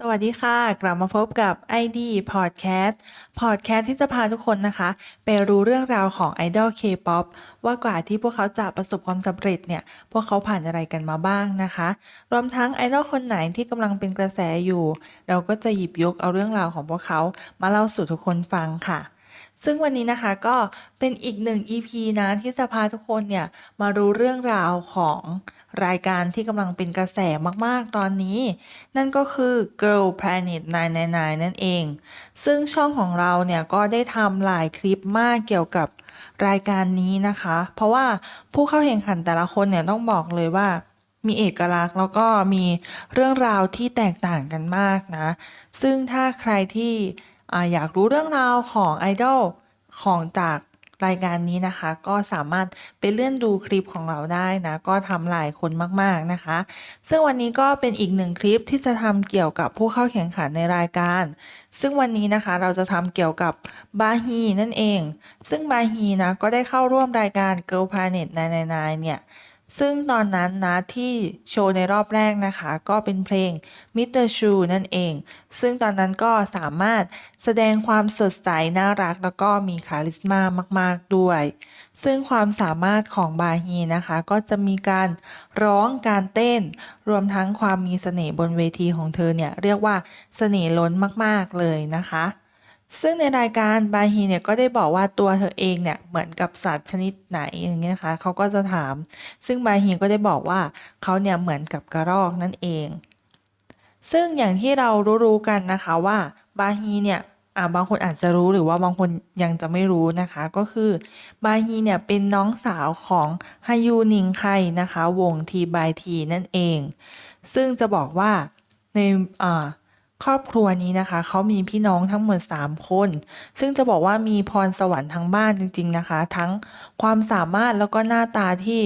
สวัสดีค่ะ กลับมาพบกับ ID Podcast Podcast ที่จะพาทุกคนนะคะ ไปรู้เรื่องราวของไอดอล K-POP ว่ากว่าที่พวกเขาจะประสบความสำเร็จเนี่ย พวกเขาผ่านอะไรกันมาบ้างนะคะ รวมทั้งไอดอลคนไหนที่กำลังเป็นกระแสอยู่ เราก็จะหยิบยกเอาเรื่องราวของพวกเขามาเล่าสู่ทุกคนฟังค่ะ ซึ่งวันนี้นะคะก็เป็นอีกหนึ่ง EP นะที่จะพาทุกคนเนี่ยมารู้เรื่องราวของรายการที่กำลังเป็นกระแสมากๆตอนนี้ นั่นก็คือ Girl Planet 999 นั่นเอง ซึ่งช่องของเราเนี่ยก็ได้ทำหลายคลิปมากเกี่ยวกับรายการนี้นะคะ เพราะว่าผู้เข้าแข่งขันแต่ละคนเนี่ยต้องบอกเลยว่ามีเอกลักษณ์แล้วก็มีเรื่องราวที่แตกต่างกันมากนะ ซึ่งถ้าใครที่ อยากรู้เรื่องราวของไอดอลของจากรายการนี้นะคะ ก็สามารถไปเลื่อนดูคลิปของเราได้นะ ก็ทำหลายคนมากๆนะคะ ซึ่งวันนี้ก็เป็นอีกหนึ่งคลิปที่จะทำเกี่ยวกับผู้เข้าแข่งขันในรายการ ซึ่งวันนี้นะคะเราจะทำเกี่ยวกับบาฮีนั่นเอง ซึ่งบาฮีนะก็ได้เข้าร่วมรายการ Girl Planet 999เนี่ย ซึ่งตอนนั้นนะที่โชว์ในรอบแรกนะคะ ก็เป็นเพลง Mr. Shoe นั่นเอง ซึ่งตอนนั้นก็สามารถแสดงความสดใส น่ารัก แล้วก็มีคาลิสมามาก ๆ ด้วย ซึ่งความสามารถของบาฮีนะคะ ก็จะมีการร้องการเต้น รวมทั้งความมีเสน่ห์บนเวทีของเธอเนี่ย เรียกว่าเสน่ห์ล้นมาก ๆ เลยนะคะ ซึ่งในรายการบาฮีเนี่ยก็ได้บอกว่าตัวเธอเองเนี่ยเหมือนกับสัตว์ชนิดไหนอย่างเงี้ยนะคะเขาก็จะถาม ซึ่งบาฮีก็ได้บอกว่าเขาเนี่ยเหมือนกับกระรอกนั่นเอง ซึ่งอย่างที่เรารู้ๆกันนะคะว่าบาฮีเนี่ยอ่าบางคนอาจจะรู้หรือว่าบางคนยังจะไม่รู้นะคะ ก็คือบาฮีเนี่ยเป็นน้องสาวของฮายูนิงไคนะคะ วงทีบายทีนั่นเอง ซึ่งจะบอกว่าในอ่า ครอบครัวนี้นะคะ เขามีพี่น้องทั้งหมด 3 คน ซึ่งจะบอกว่ามีพรสวรรค์ทั้งบ้านจริง ๆนะคะ ทั้งความสามารถแล้วก็หน้าตาที่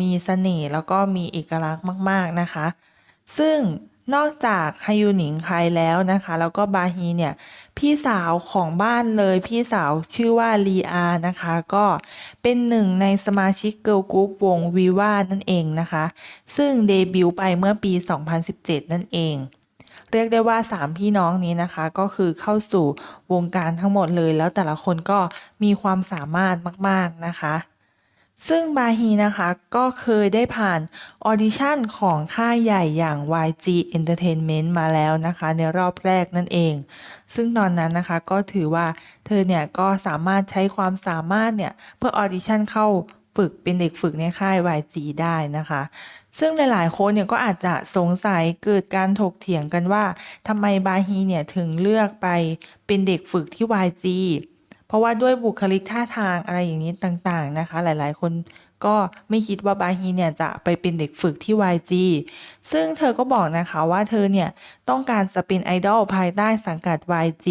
มีเสน่ห์แล้วก็มีเอกลักษณ์มาก ๆนะคะ ซึ่งนอกจากฮายูหนิงไคแล้วนะคะ แล้วก็บาฮีเนี่ยพี่สาวของบ้านเลยพี่สาวชื่อว่าลีอานะคะ ก็เป็นหนึ่งในสมาชิกเกิร์ลกรุ๊ปวงวีว่านั่นเองนะคะ ซึ่งเดบิวต์ไปเมื่อปี 2017 นั่นเอง เรียกได้ว่า 3 พี่น้องนี้นะคะก็คือเข้าสู่วงการทั้งหมดเลย แล้วแต่ละคนก็มีความสามารถมาก ๆ นะคะ ซึ่งบาฮีนะคะก็เคยได้ผ่านออดิชั่นของค่ายใหญ่อย่าง YG Entertainment มาแล้วนะคะ ในรอบแรกนั่นเอง ซึ่งตอนนั้นนะคะก็ถือว่าเธอเนี่ยก็สามารถใช้ความสามารถเนี่ยเพื่อออดิชั่นเข้า ฝึกเป็นเด็กฝึกในค่าย YG ได้นะคะ ซึ่งหลายๆคนเนี่ยก็อาจจะสงสัยเกิดการถกเถียงกันว่าทำไมบาฮีเนี่ยถึงเลือกไปเป็นเด็กฝึกที่ YG เพราะว่าด้วยบุคลิกท่าทางอะไรอย่างนี้ต่างๆนะคะ หลายๆคนก็ไม่คิดว่าบาฮีเนี่ยจะไปเป็นเด็กฝึกที่ YG ซึ่งเธอก็บอกนะคะว่าเธอเนี่ยต้องการจะเป็นไอดอลภายใต้สังกัด YG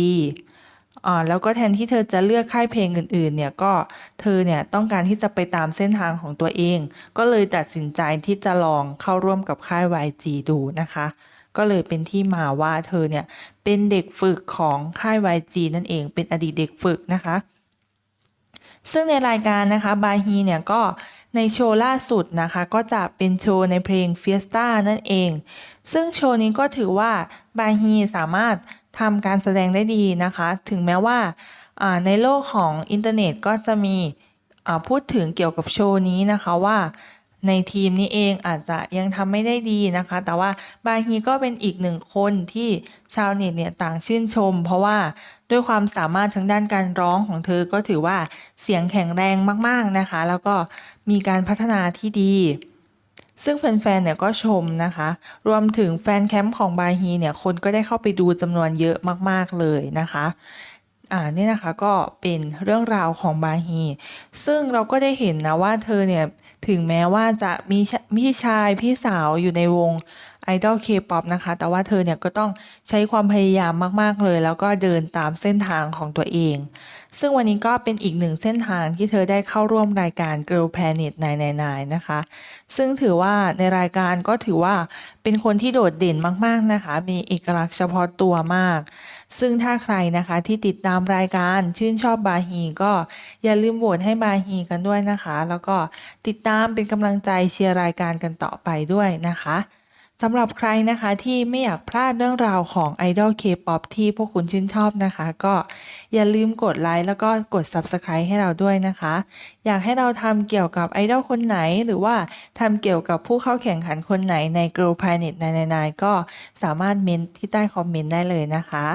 อ่าแล้วก็แทนที่เธอจะเลือกค่ายเพลงอื่นๆเนี่ยก็เธอเนี่ยต้องการที่จะไปตามเส้นทางของตัวเอง ก็เลยตัดสินใจที่จะลองเข้าร่วมกับค่าย YG ดูนะคะ ก็เลยเป็นที่มาว่าเธอเนี่ยเป็นเด็กฝึกของค่าย YG นั่นเองเป็นอดีตเด็กฝึกนะคะ ซึ่งในรายการนะคะบาฮีเนี่ยก็ในโชว์ล่าสุดนะคะก็จะเป็นโชว์ในเพลง Fiesta นั่นเอง ซึ่งโชว์นี้ก็ถือว่าบาฮีสามารถ ทำการแสดงได้ดีนะคะ ถึงแม้ว่าในโลกของอินเทอร์เน็ตก็จะมีพูดถึงเกี่ยวกับโชว์นี้นะคะว่าในทีมนี้เองอาจจะยังทำไม่ได้ดีนะคะ แต่ว่าบาฮีก็เป็นอีกหนึ่งคนที่ชาวเน็ตเนี่ยต่างชื่นชม เพราะว่าด้วยความสามารถทางด้านการร้องของเธอก็ถือว่าเสียงแข็งแรงมากๆนะคะ แล้วก็มีการพัฒนาที่ดี ซึ่งแฟนๆเนี่ยก็ชมนะคะ รวมถึงแฟนแคมป์ของบาฮีเนี่ยคนก็ได้เข้าไปดูจำนวนเยอะมากๆเลยนะคะอ่านี่นะคะก็เป็นเรื่องราวของบาฮี ซึ่งเราก็ได้เห็นนะว่าเธอเนี่ย ถึงแม้ว่าจะมีพี่ชายพี่สาวอยู่ในวง ไอดอลเคป๊อปนะคะ แต่ว่าเธอเนี่ยก็ต้องใช้ความพยายามมากๆเลย แล้วก็เดินตามเส้นทางของตัวเอง ซึ่งวันนี้ก็เป็นอีกหนึ่งเส้นทางที่เธอได้เข้าร่วมรายการ Girl Planet 999นะคะ ซึ่งถือว่าในรายการก็ถือว่าเป็นคนที่โดดเด่นมากๆนะคะ มีเอกลักษณ์เฉพาะตัวมาก ซึ่งถ้าใครนะคะที่ติดตามรายการชื่นชอบบาฮีก็อย่าลืมโหวตให้บาฮีกันด้วยนะคะ แล้วก็ติดตามเป็นกำลังใจเชียร์รายการกันต่อไปด้วยนะคะ สำหรับใครนะคะที่ไม่อยากพลาดเรื่องราวของไอดอลเคป๊อปที่พวกคุณชื่นชอบนะคะ ก็อย่าลืมกดไลค์แล้วก็กด Subscribe ให้เราด้วยนะคะ อยากให้เราทำเกี่ยวกับไอดอลคนไหน หรือว่าทำเกี่ยวกับผู้เข้าแข่งขันคนไหนใน Girl Planet 999 ก็สามารถเมนที่ใต้คอมเมนต์ได้เลยนะคะ